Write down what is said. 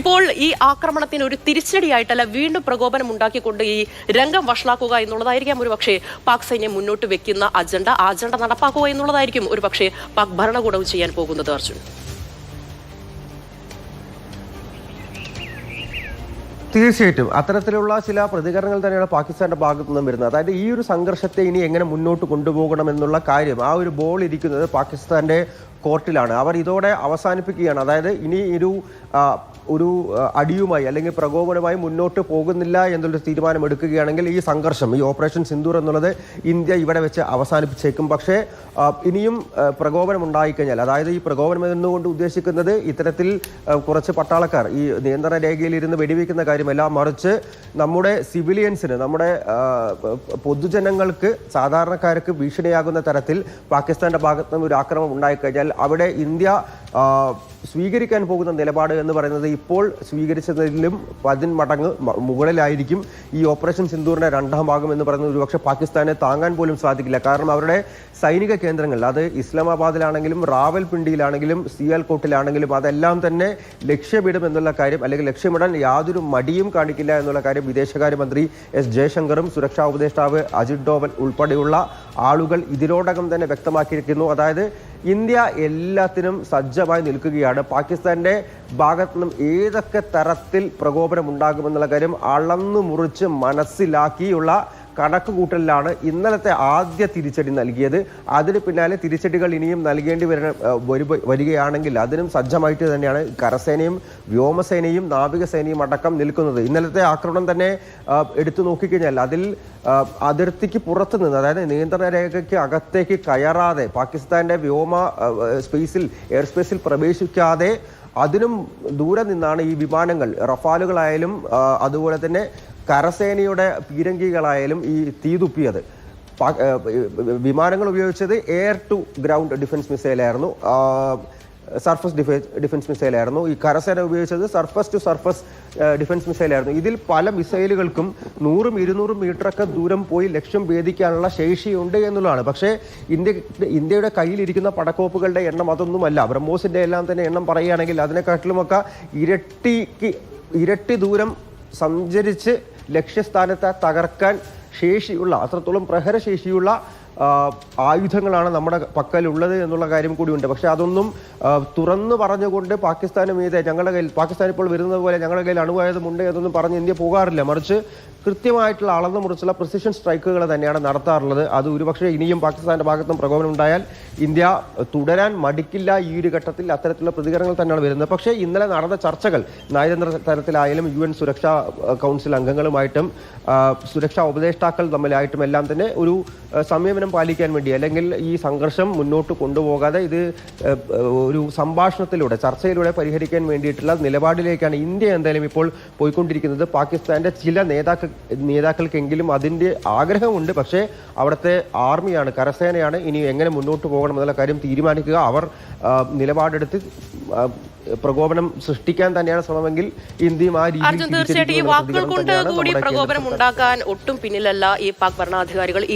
ഇപ്പോൾ ഈ ആക്രമണത്തിന് ഒരു തിരിച്ചടിയായിട്ടല്ല വീണ്ടും പ്രകോപനം ഉണ്ടാക്കിക്കൊണ്ട് ഈ രംഗം വഷളാക്കുക എന്നുള്ളതായിരിക്കാം ഒരു പക്ഷേ പാക് സൈന്യം മുന്നോട്ട് വെക്കുന്ന അജണ്ട. ആ അജണ്ട നടപ്പാക്കുക എന്നുള്ളതായിരിക്കും ഒരു പക്ഷേ പാക് ഭരണകൂടവും ചെയ്യാൻ പോകുന്നത് അർജുൻ. തീർച്ചയായിട്ടും. അത്തരത്തിലുള്ള ചില പ്രതികരണങ്ങൾ തന്നെയാണ് പാകിസ്ഥാന്റെ ഭാഗത്തു നിന്നും വരുന്നത്. അതായത് ഈ ഒരു സംഘർഷത്തെ ഇനി എങ്ങനെ മുന്നോട്ട് കൊണ്ടുപോകണം എന്നുള്ള കാര്യം ആ ഒരു ബോൾ ഇരിക്കുന്നത് പാകിസ്ഥാന്റെ കോർട്ടിലാണ്. അവർ ഇതോടെ അവസാനിപ്പിക്കുകയാണ്. അതായത് ഇനി ഒരു ഒരു അടിയുമായി അല്ലെങ്കിൽ പ്രകോപനമായി മുന്നോട്ട് പോകുന്നില്ല എന്നുള്ളൊരു തീരുമാനം എടുക്കുകയാണെങ്കിൽ ഈ സംഘർഷം ഈ ഓപ്പറേഷൻ സിന്ദൂർ എന്നുള്ളത് ഇന്ത്യ ഇവിടെ വെച്ച് അവസാനിപ്പിച്ചേക്കും. പക്ഷേ ഇനിയും പ്രകോപനം ഉണ്ടായിക്കഴിഞ്ഞാൽ അതായത് ഈ പ്രകോപനം എന്നുകൊണ്ട് ഉദ്ദേശിക്കുന്നത് ഇത്തരത്തിൽ കുറച്ച് പട്ടാളക്കാർ ഈ നിയന്ത്രണ രേഖയിൽ ഇരുന്ന് വെടിവെക്കുന്ന കാര്യമല്ല മറിച്ച് നമ്മുടെ സിവിലിയൻസിന് നമ്മുടെ പൊതുജനങ്ങൾക്ക് സാധാരണക്കാർക്ക് ഭീഷണിയാകുന്ന തരത്തിൽ പാകിസ്ഥാന്റെ ഭാഗത്ത് നിന്ന് ഒരു ആക്രമണം ഉണ്ടായിക്കഴിഞ്ഞാൽ അവിടെ ഇന്ത്യ സ്വീകരിക്കാൻ പോകുന്ന നിലപാട് എന്ന് പറയുന്നത് ഇപ്പോൾ സ്വീകരിച്ചതിലും പതിന് മടങ്ങ് മുകളിലായിരിക്കും. ഈ ഓപ്പറേഷൻ സിന്ദൂറിന്റെ രണ്ടാം ഭാഗം എന്ന് പറയുന്നത് ഒരുപക്ഷെ പാകിസ്ഥാനെ താങ്ങാൻ പോലും സാധിക്കില്ല. കാരണം അവരുടെ സൈനിക കേന്ദ്രങ്ങൾ അത് ഇസ്ലാമാബാദിലാണെങ്കിലും റാവൽപിണ്ടിയിലാണെങ്കിലും സിയാൽകോട്ടിലാണെങ്കിലും അതെല്ലാം തന്നെ ലക്ഷ്യമിടും എന്നുള്ള കാര്യം അല്ലെങ്കിൽ ലക്ഷ്യമിടാൻ യാതൊരു മടിയും കാണിക്കില്ല എന്നുള്ള കാര്യം വിദേശകാര്യമന്ത്രി എസ് ജയശങ്കറും സുരക്ഷാ ഉപദേഷ്ടാവ് അജിത് ഡോവൽ ഉൾപ്പെടെയുള്ള ആളുകൾ ഇതിനോടകം തന്നെ വ്യക്തമാക്കിയിരിക്കുന്നു. അതായത് ഇന്ത്യ എല്ലാത്തിനും സജ്ജമായി നിൽക്കുകയാണ്. പാകിസ്ഥാന്റെ ഭാഗത്തു നിന്നും ഏതൊക്കെ തരത്തിൽ പ്രകോപനം ഉണ്ടാകുമെന്നുള്ള കാര്യം അളന്നു മുറിച്ച് മനസ്സിലാക്കിയുള്ള കണക്ക് കൂട്ടലിലാണ് ഇന്നലത്തെ ആദ്യ തിരിച്ചടി നൽകിയത്. അതിന് പിന്നാലെ തിരിച്ചടികൾ ഇനിയും നൽകേണ്ടി വര വരികയാണെങ്കിൽ അതിനും സജ്ജമായിട്ട് തന്നെയാണ് കരസേനയും വ്യോമസേനയും നാവികസേനയും അടക്കം നിൽക്കുന്നത്. ഇന്നലത്തെ ആക്രമണം തന്നെ എടുത്തു നോക്കിക്കഴിഞ്ഞാൽ അതിൽ അതിർത്തിക്ക് പുറത്തു നിന്ന് അതായത് നിയന്ത്രണ രേഖയ്ക്ക് അകത്തേക്ക് കയറാതെ പാകിസ്ഥാന്റെ വ്യോമ സ്പേസിൽ എയർ സ്പേസിൽ പ്രവേശിക്കാതെ അതിനും ദൂരെ നിന്നാണ് ഈ വിമാനങ്ങൾ റഫാലുകളായാലും അതുപോലെ തന്നെ കരസേനയുടെ പീരങ്കികളായാലും ഈ തീതുപ്പിയത് വിമാനങ്ങൾ ഉപയോഗിച്ചത് എയർ ടു ഗ്രൗണ്ട് ഡിഫൻസ് മിസൈലായിരുന്നു. സർഫസ് ഡിഫൻസ് ഡിഫൻസ് മിസൈലായിരുന്നു. ഈ കരസേന ഉപയോഗിച്ചത് സർഫസ് ടു സർഫസ് ഡിഫൻസ് മിസൈലായിരുന്നു. ഇതിൽ പല മിസൈലുകൾക്കും നൂറും ഇരുന്നൂറും മീറ്ററൊക്കെ ദൂരം പോയി ലക്ഷ്യം ഭേദിക്കാനുള്ള ശേഷിയുണ്ട് എന്നുള്ളതാണ്. പക്ഷേ ഇന്ത്യ ഇന്ത്യയുടെ കയ്യിലിരിക്കുന്ന പടക്കോപ്പുകളുടെ എണ്ണം അതൊന്നുമല്ല. ബ്രഹ്മോസിന്റെ എല്ലാം തന്നെ എണ്ണം പറയുകയാണെങ്കിൽ അതിനെക്കാട്ടിലുമൊക്കെ ഇരട്ടിക്ക് ഇരട്ടി ദൂരം സഞ്ചരിച്ച് ലക്ഷ്യസ്ഥാനത്തെ തകർക്കാൻ ശേഷിയുള്ള അത്രത്തോളം പ്രഹരശേഷിയുള്ള ആയുധങ്ങളാണ് നമ്മുടെ പക്കലുള്ളത് എന്നുള്ള കാര്യം കൂടിയുണ്ട്. പക്ഷേ അതൊന്നും തുറന്നു പറഞ്ഞുകൊണ്ട് പാകിസ്ഥാന് മീതെ ഞങ്ങളുടെ കയ്യിൽ പാകിസ്ഥാൻ ഇപ്പോൾ വരുന്നത് പോലെ ഞങ്ങളുടെ കയ്യിൽ അണുവായുധമുണ്ട് എന്നൊന്നും പറഞ്ഞ് ഇന്ത്യ പോകാറില്ല. മറിച്ച് കൃത്യമായിട്ടുള്ള അളന്നു മുറിച്ചുള്ള പ്രിസിഷൻ സ്ട്രൈക്കുകൾ തന്നെയാണ് നടത്താറുള്ളത്. അത് ഒരുപക്ഷെ ഇനിയും പാകിസ്ഥാന്റെ ഭാഗത്തും പ്രകോപനം ഉണ്ടായാൽ ഇന്ത്യ തുടരാൻ മടിക്കില്ല. ഈ ഒരു ഘട്ടത്തിൽ അത്തരത്തിലുള്ള പ്രതികരണങ്ങൾ തന്നെയാണ് വരുന്നത്. പക്ഷേ ഇന്നലെ നടന്ന ചർച്ചകൾ നയതന്ത്ര തലത്തിലായാലും യു എൻ സുരക്ഷാ കൗൺസിൽ അംഗങ്ങളുമായിട്ടും സുരക്ഷാ ഉപദേഷ്ടാക്കൾ തമ്മിലായിട്ടും എല്ലാം തന്നെ ഒരു സംയമനം പാലിക്കാൻ വേണ്ടി അല്ലെങ്കിൽ ഈ സംഘർഷം മുന്നോട്ട് കൊണ്ടുപോകാതെ ഇത് ഒരു സംഭാഷണത്തിലൂടെ ചർച്ചയിലൂടെ പരിഹരിക്കാൻ വേണ്ടിയിട്ടുള്ള നിലപാടിലേക്കാണ് ഇന്ത്യ എന്തായാലും ഇപ്പോൾ പോയിക്കൊണ്ടിരിക്കുന്നത്. പാകിസ്ഥാന്റെ ചില നേതാക്കൾ നേതാക്കൾക്കെങ്കിലും അതിന്റെ ആഗ്രഹമുണ്ട്. പക്ഷേ അവിടുത്തെ ആർമിയാണ് കരസേനയാണ് ഇനി എങ്ങനെ മുന്നോട്ട് പോകണം എന്നുള്ള കാര്യം തീരുമാനിക്കുക. അവർ നിലപാടെടുത്ത് പ്രകോപനം സൃഷ്ടിക്കാൻ തന്നെയാണ് ശ്രമമെങ്കിൽ ഇന്ത്യയും ആ രീതിയിൽ തീർച്ചയായിട്ടും ഈ വാക്കുകൾ കൊണ്ട് കൂടി പ്രകോപനം ഉണ്ടാക്കാൻ ഒട്ടും പിന്നിലല്ല ഈ പാക് ഭരണാധികാരികൾ.